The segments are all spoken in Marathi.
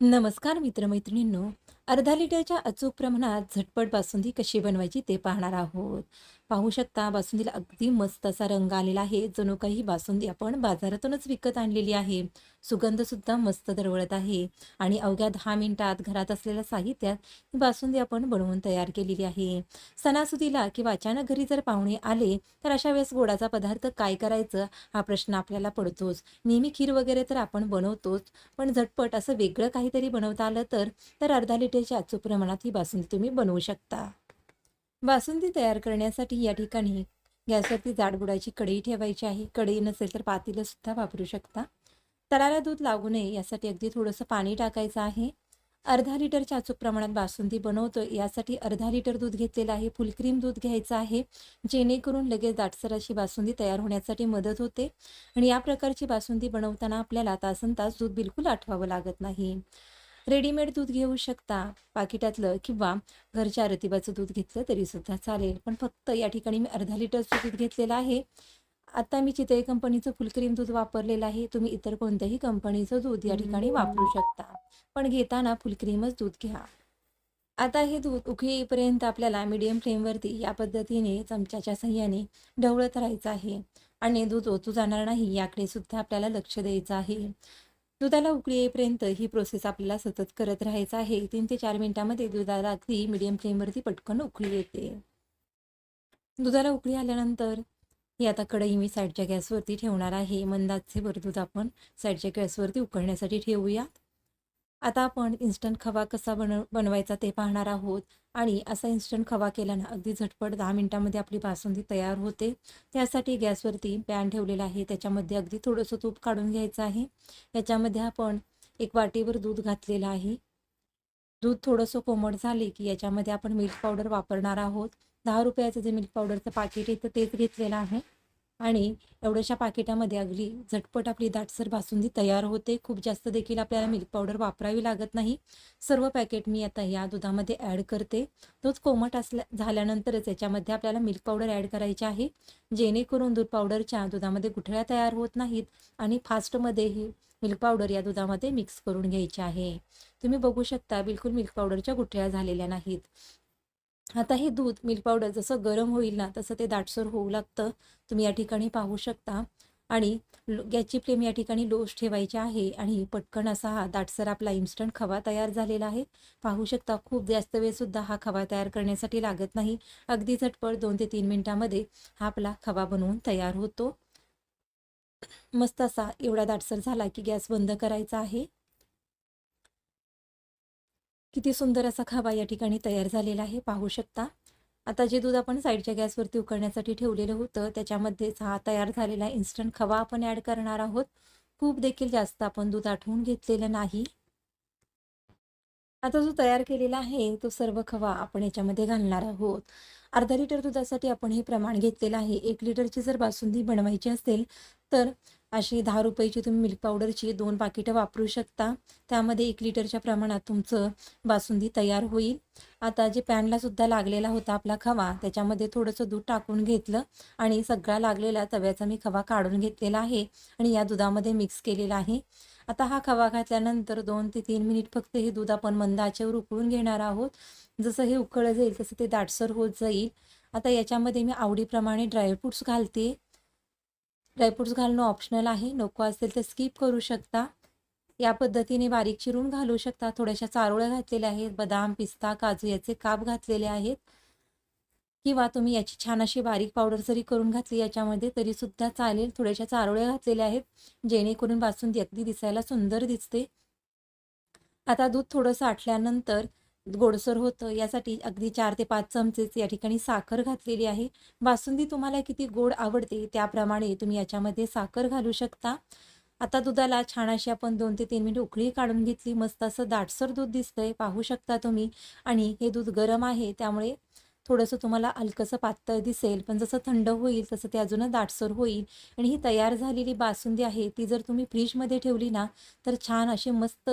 नमस्कार मित्रमैत्रिणींनो. अर्धा लिटरच्या अचूक प्रमाणात झटपट बासुंदी कशी बनवायची ते पाहणार आहोत. पाहू शकता बासुंदीला अगदी मस्त असा रंग आलेला आहे. जणू काही बासुंदी आपण बाजारातूनच विकत आणलेली आहे. सुगंध सुद्धा मस्त दरवळत आहे. आणि अवघ्या दहा मिनिटात घरात असलेल्या साहित्यात ही बासुंदी आपण बनवून तयार केलेली आहे. सणासुदीला किंवा अचानक घरी जर पाहुणे आले तर अशा वेळेस गोडाचा पदार्थ काय करायचं हा प्रश्न आपल्याला पडतोच. नेहमी खीर वगैरे तर आपण बनवतोच पण झटपट असं वेगळं काहीतरी बनवता आलं तर तर अर्धा लिटरच्या अचूक प्रमाणात ही बासुंदी तुम्ही बनवू शकता. बासुंदी तयार करण्यासाठी या ठिकाणी गॅसवरती जाडबुडाची कढई ठेवायची आहे. कढई नसेल तर पातीलंसुद्धा वापरू शकता. तळाला दूध लागू नये यासाठी अगदी थोडंसं पाणी टाकायचं आहे. अर्धा लिटरच्या अचूक प्रमाणात बासुंदी बनवतो यासाठी अर्धा लिटर दूध घेतलेलं आहे. फुलक्रीम दूध घ्यायचं आहे. जेणेकरून लगेच दाटसर अशी बासुंदी तयार होण्यासाठी मदत होते. आणि या प्रकारची बासुंदी बनवताना आपल्याला तासन तास दूध बिलकुल आठवावं लागत नाही. रेडीमेड दूध घेऊ शकता. पाकिटातलं किंवा घरच्या रतिबाचं दूध घेतलं तरी सुद्धा चालेल. पण फक्त या ठिकाणी मी अर्धा लिटरचं दूध घेतलेलं आहे. आता मी चितळे कंपनीचं फुलक्रीम दूध वापरलेलं आहे. तुम्ही इतर कोणत्याही कंपनीचं दूध या ठिकाणी वापरू शकता. पण घेताना फुलक्रीमच दूध घ्या. आता हे दूध उकळीपर्यंत आपल्याला मीडियम फ्लेमवरती या पद्धतीने चमच्याच्या सहाय्याने ढवळत राहायचं आहे. आणि दूध ओतू जाणार नाही याकडे सुद्धा आपल्याला लक्ष द्यायचं आहे. दुधाला उकळी येईपर्यंत ही प्रोसेस आपल्याला सतत करत राहायचं आहे. तीन ते चार मिनिटांमध्ये दुधाला अगदी मीडियम फ्लेमवरती पटकन उकळी येते. दुधाला उकळी आल्यानंतर ही आता कढई मी साईडच्या गॅसवरती ठेवणार आहे. मंदाचे भर दूध आपण साईडच्या गॅसवरती उकळण्यासाठी ठेवूयात आता आपण इन्स्टंट खवा कसा बनव बनवायचा ते पाहणार आहोत. आणि असा इन्स्टंट खवा केल्यानं अगदी झटपट दहा मिनिटामध्ये आपली बासुंदी तयार होते. त्यासाठी गॅसवरती पॅन ठेवलेला आहे. त्याच्यामध्ये अगदी थोडंसं तूप काढून घ्यायचं आहे. याच्यामध्ये आपण एक वाटीवर दूध घातलेलं आहे. दूध थोडंसं कोमट झाले की याच्यामध्ये आपण मिल्क पावडर वापरणार आहोत. दहा रुपयाचं जे मिल्क पावडरचं पाकिट आहे तर तेच घेतलेलं आहे. आणि एवढ्याशा पाकिटामध्ये अगदी झटपट आपली दाटसर बासुंदी तयार होते. खूप जास्त देखील आपल्याला मिल्क पावडर वापरावी लागत नाही. सर्व पॅकेट मी आता या दुधामध्ये ॲड करते. तोच कोमट असल्या झाल्यानंतरच याच्यामध्ये आपल्याला मिल्क पावडर ॲड करायची आहे. जेणेकरून दूध पावडरच्या दुधामध्ये गुठळ्या तयार होत नाहीत आणि फास्टमध्ये हे मिल्क पावडर या दुधामध्ये मिक्स करून घ्यायची आहे. तुम्ही बघू शकता बिलकुल मिल्क पावडरच्या गुठळ्या झालेल्या नाहीत. आता हे दूध मिल्क पावडर जसं गरम होईल ना तसं ते दाटसर होऊ लागतं. तुम्ही या ठिकाणी पाहू शकता. आणि गॅसची फ्लेम या ठिकाणी लोच ठेवायची आहे आणि पटकन असा हा दाटसर आपला इन्स्टंट खवा तयार झालेला आहे. पाहू शकता खूप जास्त वेळसुद्धा हा खवा तयार करण्यासाठी लागत नाही. अगदी झटपट दोन ते तीन मिनटामध्ये हा आपला खवा बनवून तयार होतो. मस्त असा एवढा दाटसर झाला की गॅस बंद करायचा आहे. किती सुंदर असा खवा या ठिकाणी तयार झालेला आहे पाहू शकता. आता जे दूध आपण साईडच्या गॅसवरती उकळण्यासाठी ठेवलेलं होतं त्याच्यामध्येच हा तयार झालेला इन्स्टंट खवा आपण ॲड करणार आहोत. खूप देखील जास्त आपण दूध आठवून घेतलेलं नाही. आता जो तयार केलेला आहे तो सर्व खवा आपण याच्यामध्ये घालणार आहोत. अर्धा लिटर दुधासाठी आपण हे प्रमाण घेतलेलं आहे. एक लिटरची जर बासुंदी बनवायची असेल तर अशी दहा रुपयाची तुम्ही मिल्क पावडरची दोन पाकिटं वापरू शकता. त्यामध्ये एक लिटरच्या प्रमाणात तुमचं बासुंदी तयार होईल. आता जे पॅनला सुद्धा लागलेला होता आपला खवा त्याच्यामध्ये थोडंसं दूध टाकून घेतलं आणि सगळा लागलेला तव्याचा मी खवा काढून घेतलेला आहे आणि या दुधामध्ये मिक्स केलेला आहे. आता हा खवा घातल्यानंतर दोन ते तीन मिनिट फक्त हे दूध आपण मंद आचेवर उकळून घेणार आहोत. जसं हे उकळलं जाईल तसं ते दाटसर होत जाईल. आता याच्यामध्ये मी आवडीप्रमाणे ड्रायफ्रूट्स घालते. ड्रायफ्रूट्स घालणं ऑप्शनल आहे. नको असेल तर स्किप करू शकता. या पद्धतीने बारीक चिरून घालू शकता. थोड्याशा चारोळ्या घातलेल्या आहेत. बदाम पिस्ता काजू याचे काप घातलेले आहेत. किंवा तुम्ही याची छान अशी बारीक पावडर जरी करून घातली याच्यामध्ये तरी सुद्धा चालेल. थोड्याशा चारोळ्या घातलेल्या आहेत. जेणेकरून बासुंदी अगदी दिसायला सुंदर दिसते. आता दूध थोडंसं आटल्यानंतर गोडसर होतं. यासाठी अगदी चार ते पाच चमचेच या ठिकाणी साखर घातलेली आहे. बासुंदी तुम्हाला किती गोड आवडते त्याप्रमाणे तुम्ही याच्यामध्ये साखर घालू शकता. आता दुधाला छान अशी आपण दोन ते तीन मिनिट उकळी काढून घेतली. मस्त असं दाटसर दूध दिसतंय पाहू शकता तुम्ही. आणि हे दूध गरम आहे त्यामुळे थोडंसं तुम्हाला हलकंसं पातळ दिसेल पण जसं थंड होईल तसं ते अजूनच दाटसर होईल. आणि ही तयार झालेली बासुंदी आहे ती जर तुम्ही फ्रीजमध्ये ठेवली ना तर छान अशी मस्त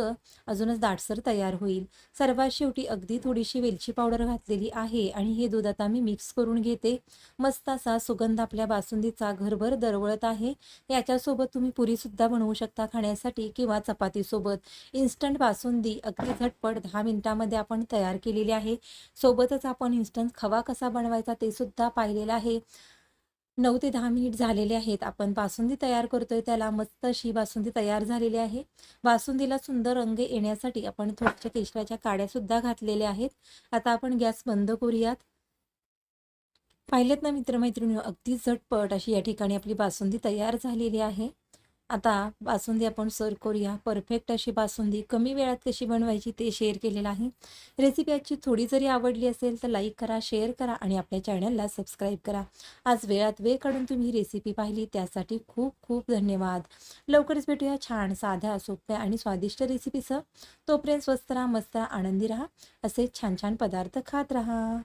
अजूनच दाटसर तयार होईल. सर्वात शेवटी अगदी थोडीशी वेलची पावडर घातलेली आहे आणि हे दूध आता मी मिक्स करून घेते. मस्त असा सुगंध आपल्या बासुंदीचा घरभर दरवळत आहे. याच्यासोबत तुम्ही पुरीसुद्धा बनवू शकता खाण्यासाठी किंवा चपातीसोबत. इन्स्टंट बासुंदी अगदी झटपट दहा मिनिटामध्ये आपण तयार केलेली आहे. सोबतच आपण इन्स्टंट खवा कसा बनवायचा ते सुद्धा पाहिलेलं आहे. नऊ ते दहा मिनिट झालेले आहेत. आपण बासुंदी तयार करतोय. त्याला मस्त अशी बासुंदी तयार झालेली आहे. बासुंदीला सुंदर रंग येण्यासाठी आपण थोडक्या केशराच्या काड्या सुद्धा घातलेल्या आहेत. आता आपण गॅस बंद करूयात. पाहिलेत ना मित्रमैत्रिणी अगदी झटपट अशी या ठिकाणी आपली बासुंदी तयार झालेली आहे. आता बासुंदी आपण सर्व करूया. परफेक्ट अशी बासुंदी. कमी वेळात कशी बनवायची ते शेअर केलेलं आहे. रेसिपी आजची थोडी जरी आवडली असेल तर लाईक करा शेअर करा आणि आपल्या चॅनलला सबस्क्राईब करा. आज वेळात वेळ काढून तुम्ही रेसिपी पाहिली त्यासाठी खूप खूप धन्यवाद. लवकरच भेटूया छान साध्या सोप्या आणि स्वादिष्ट रेसिपीसह तोपर्यंत स्वस्त राहा मस्त राहा आनंदी राहा. असे छान छान पदार्थ खात राहा.